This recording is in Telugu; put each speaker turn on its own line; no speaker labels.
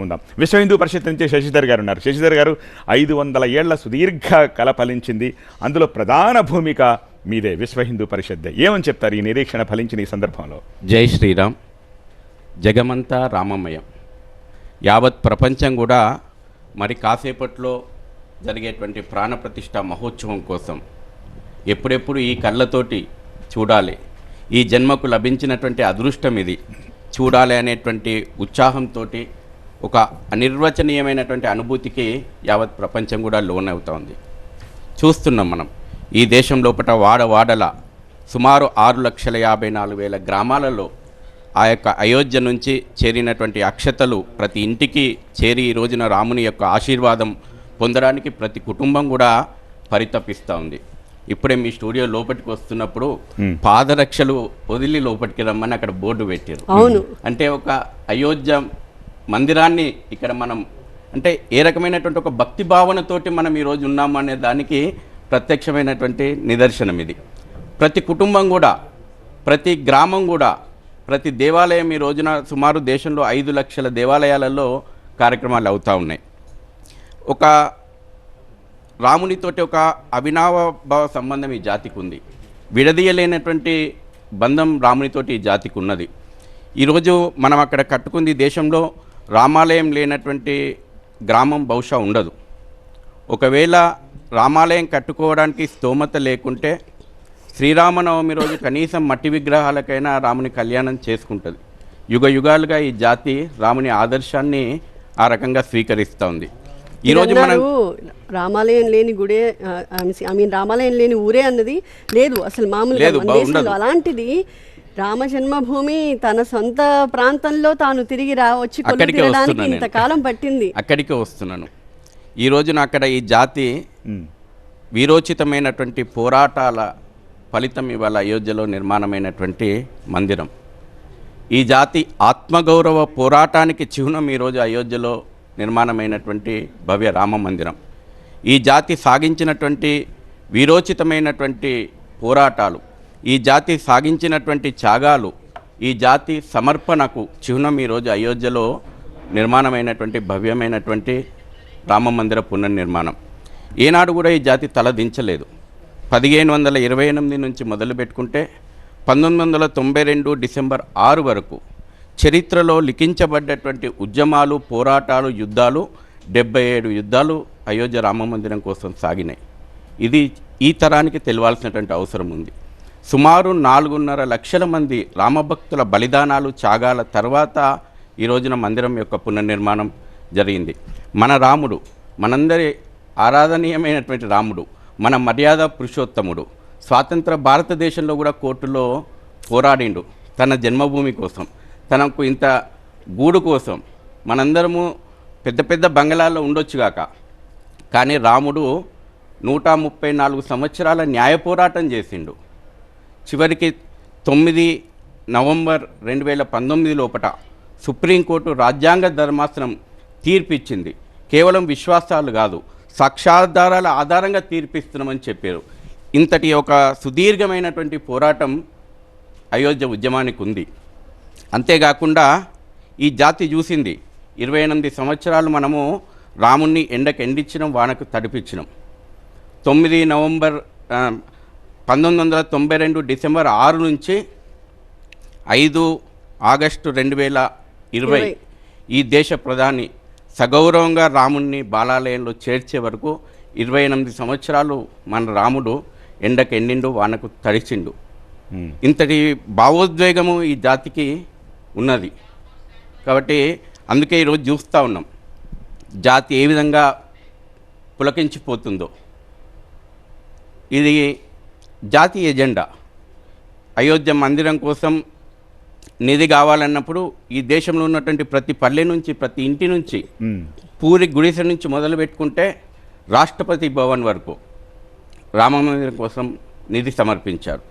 ఉందాం. విశ్వ హిందూ పరిషత్ నుంచి శశిధర్ గారు ఉన్నారు. శశిధర్ గారు ఐదు వందల ఏళ్ళ సుదీర్ఘ కళ ఫలించింది. అందులో ప్రధాన భూమిక మీదే విశ్వ హిందూ పరిషత్ ఏమని చెప్తారు ఈ నిరీక్షణ ఫలించిన ఈ సందర్భంలో?
జై శ్రీరామ్. జగమంతా రామమయం. యావత్ ప్రపంచం కూడా మరి కాసేపట్లో జరిగేటువంటి ప్రాణప్రతిష్ఠ మహోత్సవం కోసం ఎప్పుడెప్పుడు ఈ కళ్ళతోటి చూడాలి. ఈ జన్మకు లభించినటువంటి అదృష్టం ఇది. చూడాలి అనేటువంటి ఉత్సాహంతో ఒక అనిర్వచనీయమైనటువంటి అనుభూతికి యావత్ ప్రపంచం కూడా లోనవుతా ఉంది చూస్తున్నాం మనం ఈ దేశం లోపల వాడ వాడల సుమారు ఆరు లక్షల యాభై నాలుగు వేల గ్రామాలలో ఆ యొక్క అయోధ్య నుంచి చేరినటువంటి అక్షతలు ప్రతి ఇంటికి చేరి ఈ రోజున రాముని యొక్క ఆశీర్వాదం పొందడానికి ప్రతి కుటుంబం కూడా పరితపిస్తూ ఉంది. ఇప్పుడే మీ స్టూడియో లోపలికి వస్తున్నప్పుడు పాదరక్షలు వదిలి లోపలికి రమ్మని అక్కడ బోర్డు పెట్టారు
అవును.
అంటే ఒక అయోధ్య మందిరాన్ని ఇక్కడ మనం అంటే ఏ రకమైనటువంటి ఒక భక్తి భావనతోటి మనం ఈరోజు ఉన్నాము అనే దానికి ప్రత్యక్షమైనటువంటి నిదర్శనం ఇది. ప్రతి కుటుంబం కూడా ప్రతి గ్రామం కూడా ప్రతి దేవాలయం ఈ రోజున సుమారు దేశంలో ఐదు లక్షల దేవాలయాలలో కార్యక్రమాలు అవుతూ ఉన్నాయి. ఒక రామునితోటి ఒక అవినాభావ సంబంధం ఈ జాతికి ఉంది. విడదీయలేనటువంటి బంధం రామునితోటి ఈ జాతికి ఉన్నది. ఈరోజు మనం అక్కడ కట్టుకుంది దేశంలో రామాలయం లేనటువంటి గ్రామం బహుశా ఉండదు. ఒకవేళ రామాలయం కట్టుకోవడానికి స్తోమత లేకుంటే శ్రీరామనవమి రోజు కనీసం మట్టి విగ్రహాలకైనా రాముని కళ్యాణం చేసుకుంటుంది. యుగ యుగాలుగా ఈ జాతి రాముని ఆదర్శాన్ని ఆ రకంగా స్వీకరిస్తూ ఉంది. ఈరోజు మనం
రామాలయం లేని గుడే ఐ మీన్ రామాలయం లేని ఊరే అన్నది లేదు. అసలు మామూలుగా
ఉండదు.
అలాంటిది రామ జన్మభూమి తన సొంత ప్రాంతంలో తాను తిరిగి రా వచ్చి కొలువు
అక్కడికే
తీరడానికి
వస్తున్నా నేను.
ఇంతకాలం పట్టింది.
అక్కడికే వస్తున్నాను. ఈ రోజున అక్కడ ఈ జాతి వీరోచితమైనటువంటి పోరాటాల ఫలితం ఇవాళ అయోధ్యలో నిర్మాణమైనటువంటి మందిరం. ఈ జాతి ఆత్మగౌరవ పోరాటానికి చిహ్నం ఈరోజు అయోధ్యలో నిర్మాణమైనటువంటి భవ్య రామ మందిరం. ఈ జాతి సాగించినటువంటి వీరోచితమైనటువంటి పోరాటాలు ఈ జాతి సాగించినటువంటి త్యాగాలు ఈ జాతి సమర్పణకు చిహ్నం ఈరోజు అయోధ్యలో నిర్మాణమైనటువంటి భవ్యమైనటువంటి రామ మందిర పునర్నిర్మాణం. ఏనాడు కూడా ఈ జాతి తలదించలేదు పదిహేను వందల ఇరవై ఎనిమిది నుంచి మొదలు పెట్టుకుంటే పంతొమ్మిది వందల తొంభై రెండు డిసెంబర్ ఆరు వరకు చరిత్రలో లిఖించబడ్డటువంటి ఉద్యమాలు పోరాటాలు యుద్ధాలు డెబ్బై ఏడు యుద్ధాలు అయోధ్య రామ మందిరం కోసం సాగినాయి. ఇది ఈ తరానికి తెలియాల్సినటువంటి అవసరం ఉంది. సుమారు నాలుగున్నర లక్షల మంది రామభక్తుల బలిదానాలు త్యాగాల తర్వాత ఈ రోజున మందిరం యొక్క పునర్నిర్మాణం జరిగింది. మన రాముడు మనందరి ఆరాధనీయమైనటువంటి రాముడు మన మర్యాద పురుషోత్తముడు స్వాతంత్ర భారతదేశంలో కూడా కోర్టులో పోరాడిండు. తన జన్మభూమి కోసం తనకు ఇంత గూడు కోసం మనందరము పెద్ద పెద్ద బంగళాల్లో ఉండొచ్చుగాక కానీ రాముడు నూట ముప్పై నాలుగు సంవత్సరాల న్యాయ పోరాటం చేసిండు. చివరికి తొమ్మిది నవంబర్ రెండు వేల పంతొమ్మిది లోపట సుప్రీంకోర్టు రాజ్యాంగ ధర్మాసనం తీర్పిచ్చింది. కేవలం విశ్వాసాలు కాదు సాక్ష్యాధారాల ఆధారంగా తీర్పిస్తున్నామని చెప్పారు. ఇంతటి ఒక సుదీర్ఘమైనటువంటి పోరాటం అయోధ్య ఉద్యమానికి ఉంది. అంతేకాకుండా ఈ జాతి చూసింది ఇరవై ఎనిమిది సంవత్సరాలు మనము రాముణ్ణి ఎండకు ఎండిచ్చినాం వానకు తడిపించినాం తొమ్మిది నవంబర్ పంతొమ్మిది వందల తొంభై రెండు డిసెంబర్ ఆరు నుంచి ఐదు ఆగస్టు రెండు వేల ఇరవై. ఈ దేశ ప్రధాని సగౌరవంగా రాముణ్ణి బాలాలయంలో చేర్చే వరకు ఇరవై ఎనిమిది సంవత్సరాలు మన రాముడు ఎండకు ఎండిండు వానకు తడిచిండు. ఇంతటి భావోద్వేగము ఈ జాతికి ఉన్నది కాబట్టి అందుకే ఈరోజు చూస్తూ ఉన్నాం జాతి ఏ విధంగా పులకించిపోతుందో ఇది జాతి ఎజెండా. అయోధ్య మందిరం కోసం నిధి కావాలన్నప్పుడు ఈ దేశంలో ఉన్నటువంటి ప్రతి పల్లె నుంచి ప్రతి ఇంటి నుంచి పూరి గుడిసె నుంచి మొదలు పెట్టుకుంటే రాష్ట్రపతి భవన్ వరకు రామ మందిరం కోసం నిధి సమర్పించారు.